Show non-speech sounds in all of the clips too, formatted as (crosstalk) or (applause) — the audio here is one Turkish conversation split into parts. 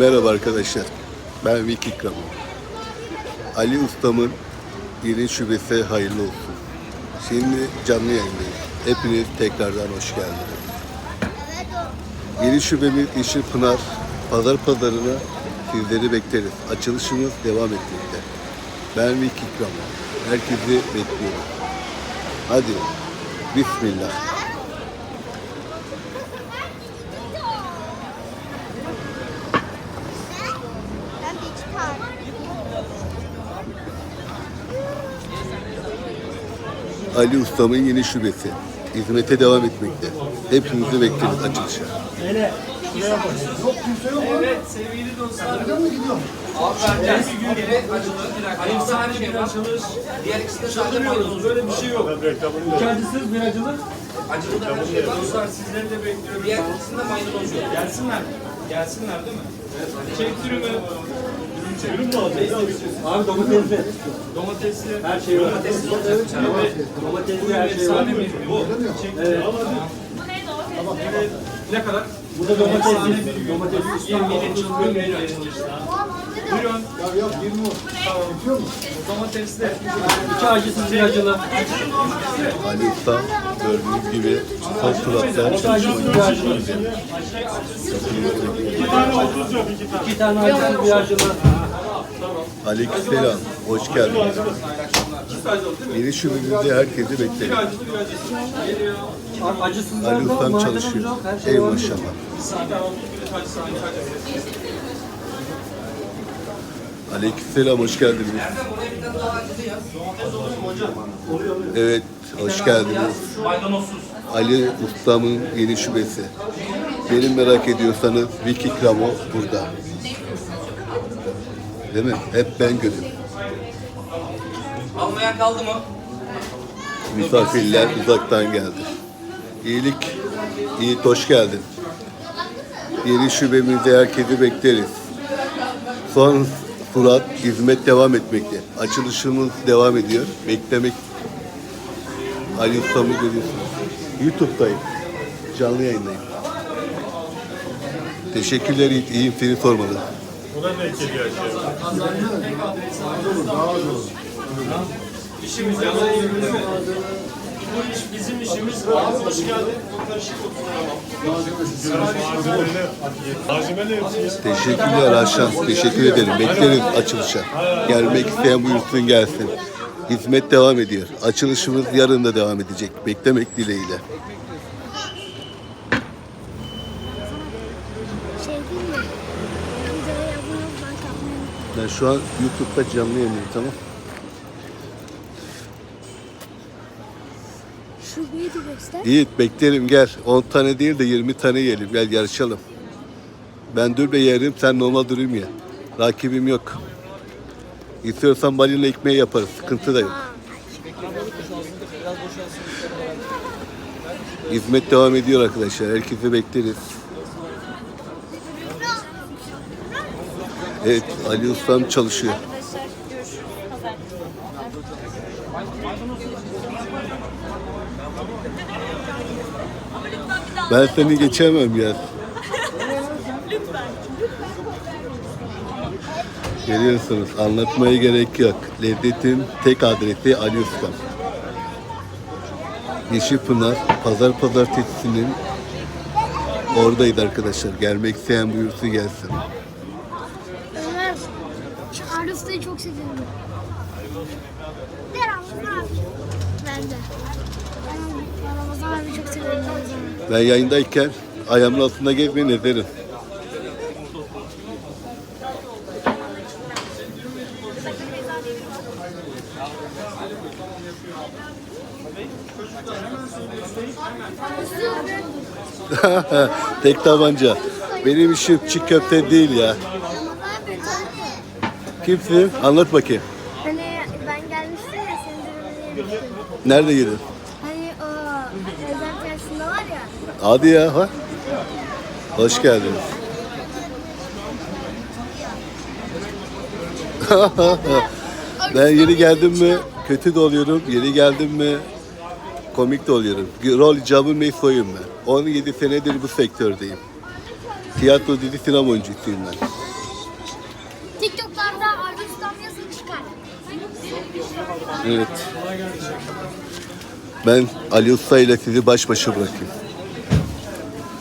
Merhaba arkadaşlar. Ben Vik İkram. Ali Ustam'ın yeni şubesi hayırlı olsun. Şimdi canlı yayındayız. Hepiniz tekrardan hoş geldiniz. Yeni şubemiz Yeşil Pınar Pazar Pazarı'na sizleri bekleriz. Açılışımız devam etmekte. Ben Vik İkram. Herkesi bekliyorum. Hadi. Bismillah. Ali Ustam'ın yeni şubesi. Hizmete devam etmekte. Hepinizi bekleriz açılışa. Evet sevgili dostlar. Abi vereceğiz. Biri açılır. Hayırlısı her şey var. Diğer ikisi de sadece maydanoz. Böyle bir şey yok. Kendisiz bir acılık. Acılı da her şey var. Dostlar sizleri de bekliyoruz. Diğer ikisinde maydanoz yok. Gelsinler. Gelsinler değil mi? Çek dürümü. Dürüm mü alacağız? Abi domatesli. Domatesli. Her şey var. Domatesli. Domatesli her şey var. Bu. Evet. Evet. Ne kadar? Burada domatesli. Domatesli. 20 ile çıkıyor. Buyurun. Ya yok 20 Tamam. Domatesli. İki acısız bir acılı. Ali Usta gördüğünüz gibi sol suratlar çalışıyor. Bir acılı. İki tane acısız bir acılı. Aleykümselam. Hoş geldiniz. Yeni şubemizde herkesi bekleriz. Ali Ustam çalışıyor. yok. Her şey Ey var. maşallah. Aleykümselam. Hoş geldiniz. Evet. Hoş geldiniz. Ali Ustam'ın yeni şubesi. Beni merak ediyorsanız Vicky Kramo burada. Değil mi? Hep ben görüyorum. Almayan kaldı mı? Misafirler uzaktan geldi. İyilik, iyi hoş geldin. Yeni şubemizde herkesi bekleriz. Son surat hizmet devam etmekte. Açılışımız devam ediyor. Beklemek. Ali Ustam'ı görüyorsunuz. YouTube'dayım. Canlı yayındayım. Teşekkürler Yiğit. İyiyim seni sormalı. İşimiz yalan yerimiz yok. Bu iş bizim işimiz. Hoş geldin. Teşekkürler Aşan. Teşekkür ederim. Bekleriz açılışa. Gelmek isteyen buyursun gelsin. Hizmet devam ediyor. Açılışımız yarın da devam edecek. Beklemek dileğiyle. Ben şu an YouTube'da canlı yayındayım tamam. Göster. Yiğit beklerim gel. 10 tane değil de 20 tane yiyelim. Gel yarışalım. Ben dürbe yerim sen normal dürüm ye. Rakibim yok. İstiyorsan balina ekmeği yaparız. Sıkıntı da yok. Hizmet devam ediyor arkadaşlar. Herkesi bekleriz. Evet Ali Ustam çalışıyor. Ben seni geçemem ya. Görüyorsunuz anlatmaya gerek yok. Lezzetin tek adresi Ali Ustam. Yeşilpınar Pazar Pazartesi'nin oradaydı arkadaşlar. Gelmek isteyen buyursun gelsin. Ömer, Arif'teyi çok seviyorum. Ben de. Abi çok seviyorum. Ben yayındayken ayağımın altında gezmeyin ederim. (laughs) Tek tabanca. Benim işim çiğ köfte değil ya. Kimsin? Anlat bakayım. Hani ben gelmiştim ya senin. Nerede yedin? Hadi ya. Ha? Hoş geldiniz. (laughs) ben yeni geldim mi kötü de oluyorum. Yeni geldim mi komik de oluyorum. Rol icabı ne soyum ben. 17 senedir bu sektördeyim. Tiyatro dizi sinema oyuncusuyum ben. TikTok'larda Arzu'dan yazın. Evet. Ben Ali Usta ile sizi baş başa bırakayım.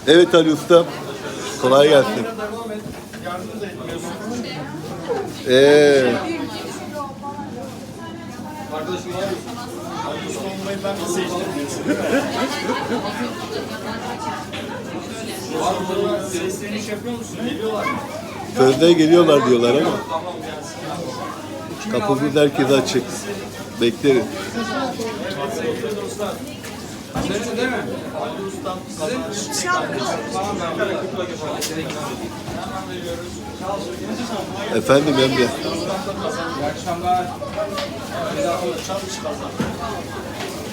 Evet Ali Usta. Kolay gelsin. Ee, Arkadaşım? Usta olmayı ben mi seçtim değil mi? Geliyorlar mı? sözde geliyorlar diyorlar ama kapımız herkese açık. Bekleriz. Senin değil mi? Ali. Hemen veriyoruz. Efendim Emre. İyi akşamlar.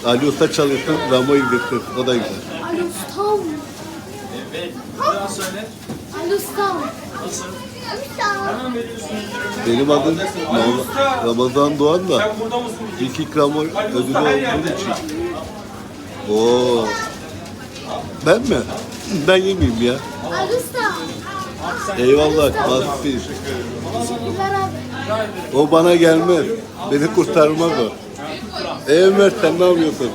Ali Usta çalışsın, Ramo indirsin. O da güzel. Ali Ustam. Evet. Bir daha söyle. Ali. Nasıl? Ustam. Hemen veriyorsun. Benim adım Ramazan- Doğan da Sen burada mısın? ilk ikram ödülü olduğum için. Oo. Ben mi? Ben yemeyeyim ya. Ali Ustam. Eyvallah. Teşekkürler abi. O bana gelmez. Beni kurtarmaz o. Ey Ömer sen ne yapıyorsun?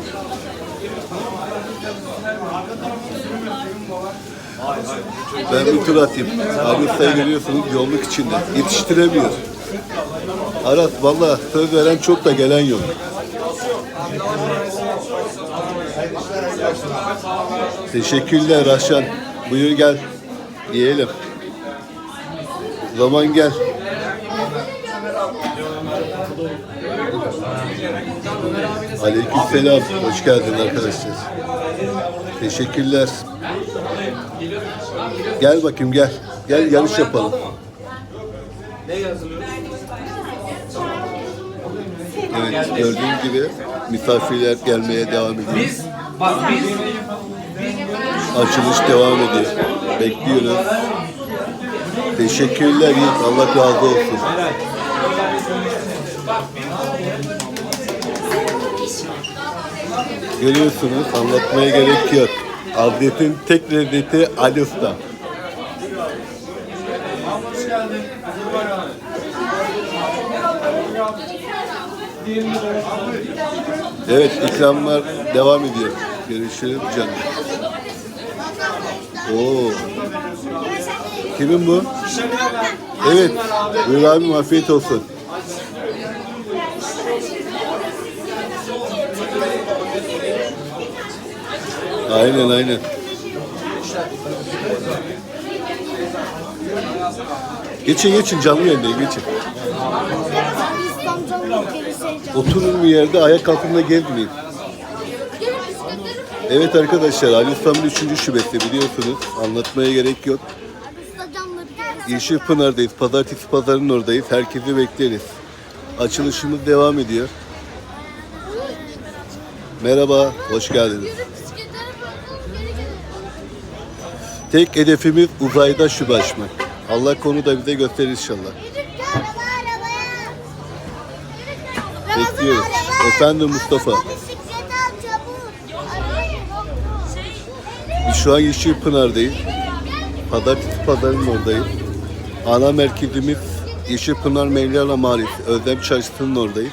Ben bir tur atayım. Abi Usta'yı görüyorsunuz yolluk içinde. Yetiştiremiyor. Aras valla söz veren çok da gelen yok. Teşekkürler Rahşan. Buyur gel. Yiyelim. Zaman gel. Aleykümselam. Hoş geldin arkadaşlar. Teşekkürler. Gel bakayım gel. Gel yarış yapalım. Evet gördüğün gibi misafirler gelmeye devam ediyor. Biz, bak biz, Açılış devam ediyor. Bekliyoruz. Teşekkürler Yiğit. Allah razı olsun. Görüyorsunuz anlatmaya gerek yok. Adresin tek lezzeti Ali. Evet ikramlar devam ediyor. Görüşürüz canım. Oo. Kimin bu? Evet. Buyur abim afiyet olsun. Aynen aynen. Geçin geçin canlı yayındayım geçin. Oturun bir yerde ayak altında gezmeyin. Evet arkadaşlar Ali Usta'nın 3. şubesi biliyorsunuz. Anlatmaya gerek yok. Gerisi. Yeşilpınar'dayız. Pazartesi pazarının oradayız. Herkesi bekleriz. Açılışımız devam ediyor. Merhaba, hoş geldiniz. Tek hedefimiz uzayda şube açmak. Allah konu da bize gösterir inşallah. Bekliyoruz. Efendim Mustafa. Şu an Yeşilpınar'dayız. Pazartesi pazarının oradayız. Ana merkezimiz Yeşilpınar Mevlana Mahallesi. Özlem Çarşısı'nın oradayız.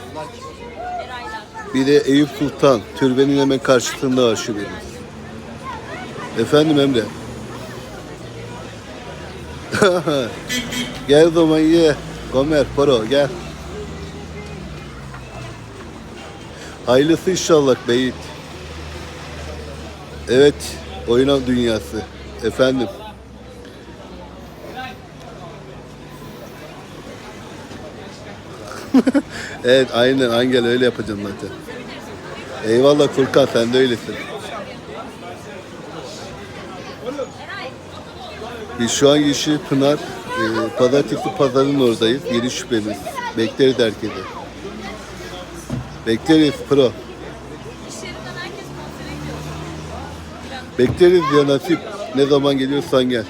Bir de Eyüp Sultan, türbenin hemen karşısında var şubemiz. Efendim Emre. (laughs) gel o zaman ye. Gomer, Poro gel. Hayırlısı inşallah Beyit. Evet, oyuna dünyası. Efendim. (laughs) evet, aynen Angel öyle yapacağım zaten. Eyvallah Furkan, sen de öylesin. Biz şu an Yeşil Pınar, e, Pazartesi Pazarı'nın oradayız. Yeni şüphemiz. Bekleriz herkese. Bekleriz Pro. Bekleriz ya nasip. Ne zaman geliyorsan gel.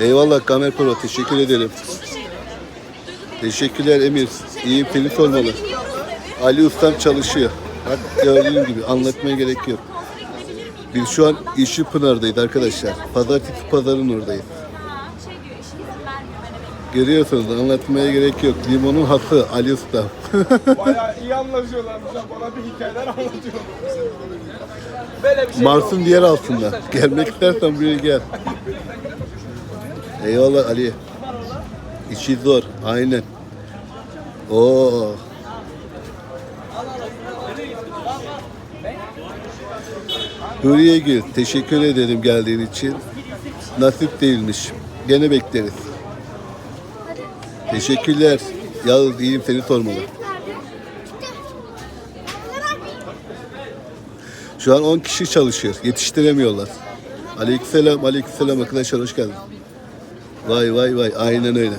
Eyvallah Kamer Pro. Teşekkür ederim. Teşekkürler Emir. İyi seni sormalı. Ali Ustam çalışıyor. Bak gördüğün gibi anlatmaya gerek yok. Biz şu an İşi Pınar'dayız arkadaşlar. Pazartesi pazarın oradayız. Ha, şey diyor işiniz vermiyor. Görüyorsunuz anlatmaya gerek yok. Limonun hası Ali Usta. (laughs) Bayağı iyi anlaşıyorlarmış. ha. Bana bir hikayeler anlatıyorlar. Böyle bir şey Mars'ın diğer altında. Gelmek istersen buraya gel. Eyvallah Ali. İşi zor. Aynen. Oo. Hürriye Gül, teşekkür ederim geldiğin için. Nasip değilmiş. Gene bekleriz. Teşekkürler. Yalnız iyiyim seni sormalı. Şu an 10 kişi çalışıyor. Yetiştiremiyorlar. Aleykümselam, aleykümselam arkadaşlar hoş geldin. Vay vay vay aynen öyle.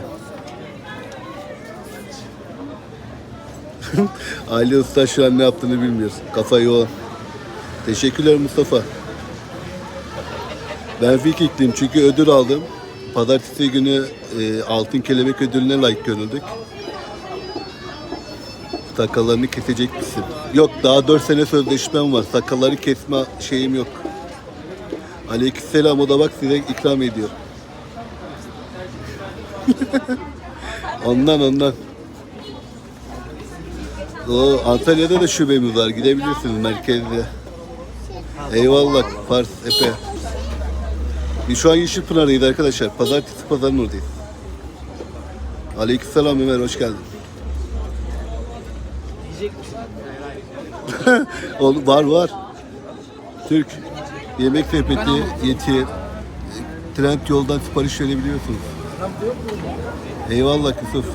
(laughs) Ali Usta şu an ne yaptığını bilmiyor. Kafa yoğun. Teşekkürler Mustafa. Ben Vikingliyim çünkü ödül aldım. Pazartesi günü e, Altın Kelebek ödülüne layık görüldük. Sakallarını kesecek misin? Yok daha 4 sene sözleşmem var. Sakalları kesme şeyim yok. Aleykümselam o da bak size ikram ediyor. (laughs) ondan ondan. O Antalya'da da şubemiz var. Gidebilirsiniz merkezde. Eyvallah Fars Epe. Şu an Yeşilpınar'dayız arkadaşlar. Pazartesi pazarın oradayız. Aleykümselam Ömer hoş geldin. (laughs) Oğlum var var. Türk yemek sepeti yeti trend yoldan sipariş verebiliyorsunuz. Eyvallah Yusuf.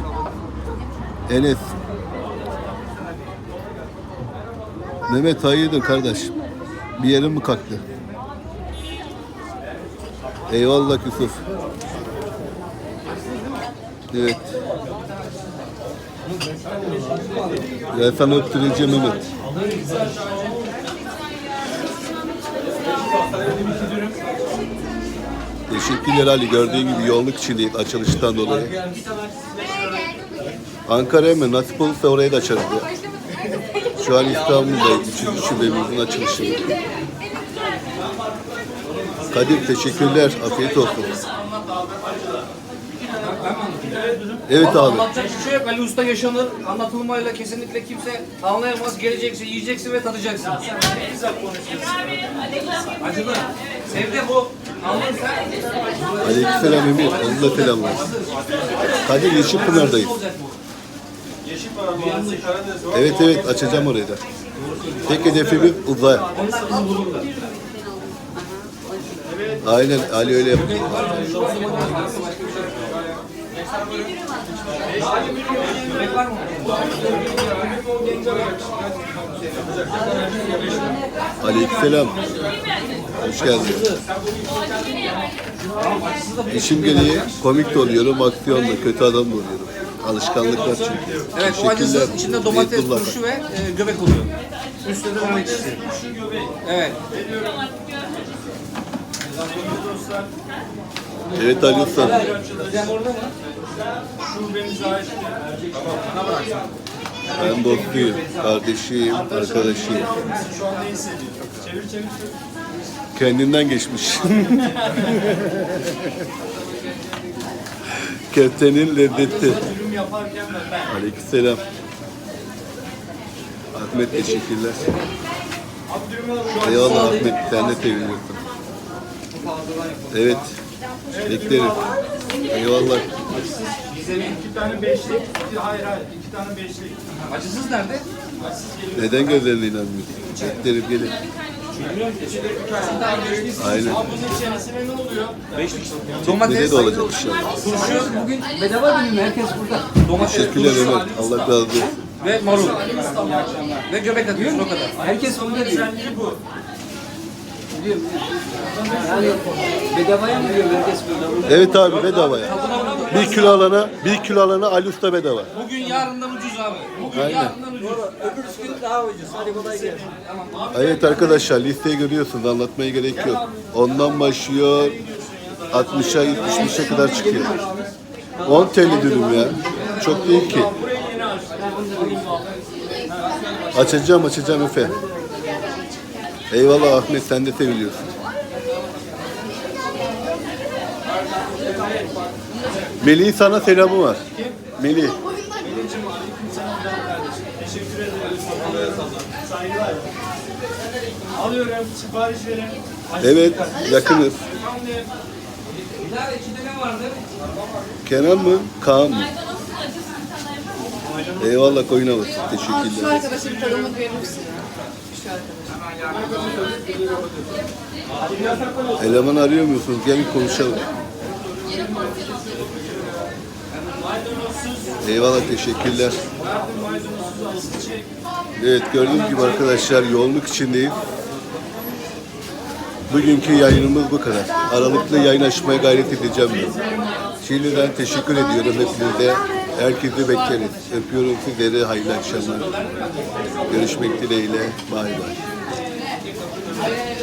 Enes. Mehmet hayırdır kardeş? Bir yerin mi kalktı? Eyvallah Yusuf. Evet. Ya sana öptüreceğim Mehmet. Teşekkürler Ali. Gördüğün gibi yoğunluk içindeyiz açılıştan dolayı. Ankara'ya mı? Nasip olursa orayı da açarız. Şu an İstanbul'dayız. Üçüncü şubemizin açılışı. Kadir teşekkürler. Afiyet olsun. Evet abi. Anlatacak bir şey yok. Ali Usta yaşanır. Anlatılmayla kesinlikle kimse anlayamaz. Geleceksin, yiyeceksin ve tadacaksın. Acılı. Sevde bu. Anladın sen. Aleykümselam Emir. Onu da selamlar. Kadir Yeşilpınar'dayız. Evet evet açacağım orayı da. Tek hedefimiz uzay. Aynen Ali öyle yapıyor. Yemek var mı? Aleykümselam. Hoş geldin. İşim gereği komik de oluyorum, aksiyon da, kötü adam da oluyorum. Alışkanlıklar çünkü. Evet o acısız içinde domates, turşu ve e, göbek oluyor. Üstte de domates. Evet. Evet Ali Usta. Ben dostuyum, kardeşiyim, arkadaşıyım. Kendinden geçmiş. (laughs) Köftenin lezzeti. Aleykümselam. Ahmet teşekkürler. Eyvallah Ahmet sen de seviniyorsun. Evet. Beklerim. Eyvallah. İki tane beşlik. Hayır hayır. iki tane beşlik. Acısız nerede? Neden gözlerine inanmıyorsun? Beklerim gelin. Aynen. Ne oluyor? Domates, de olacak inşallah. turşu bugün bedava günü herkes burada. Domates, Teşekkürler turşu Ömer. Allah razı olsun. ve marul. Ve göbek atıyorsun o kadar. Herkes burada diyor. Biliyorum. Yani bedavaya mı diyor herkes? Evet abi bedavaya. Bir kilo alana, bir kilo alana Ali Usta bedava. Bugün yarından ucuz abi. Bugün Aynen. yarından ucuz. Öbür gün daha ucuz. Hadi kolay gelsin. Evet arkadaşlar listeyi görüyorsunuz anlatmaya gerek yok. Ondan başlıyor 60'a 70'e kadar çıkıyor. 10 TL dürüm ya. Çok değil ki. Açacağım açacağım Efe. Eyvallah Ahmet sen de seviliyorsun. Melih'in sana selamı var. Melih. Teşekkür ederim. Saygılar. Alıyorum, sipariş. Evet, yakınız. Kenan mı? Kaan mı? Eyvallah koyun havası. Teşekkürler. arkadaşa bir tadımlık verir? Şu arkadaş. Eleman arıyor musunuz? Gelin konuşalım. Eyvallah teşekkürler. Evet gördüğünüz gibi arkadaşlar yoğunluk içindeyiz. Bugünkü yayınımız bu kadar. Aralıklı yayın açmaya gayret edeceğim ben. Şimdiden teşekkür ediyorum hepinize. Herkesi bekleriz. Öpüyorum sizleri. Hayırlı akşamlar. Görüşmek dileğiyle. Bay bay. Amen.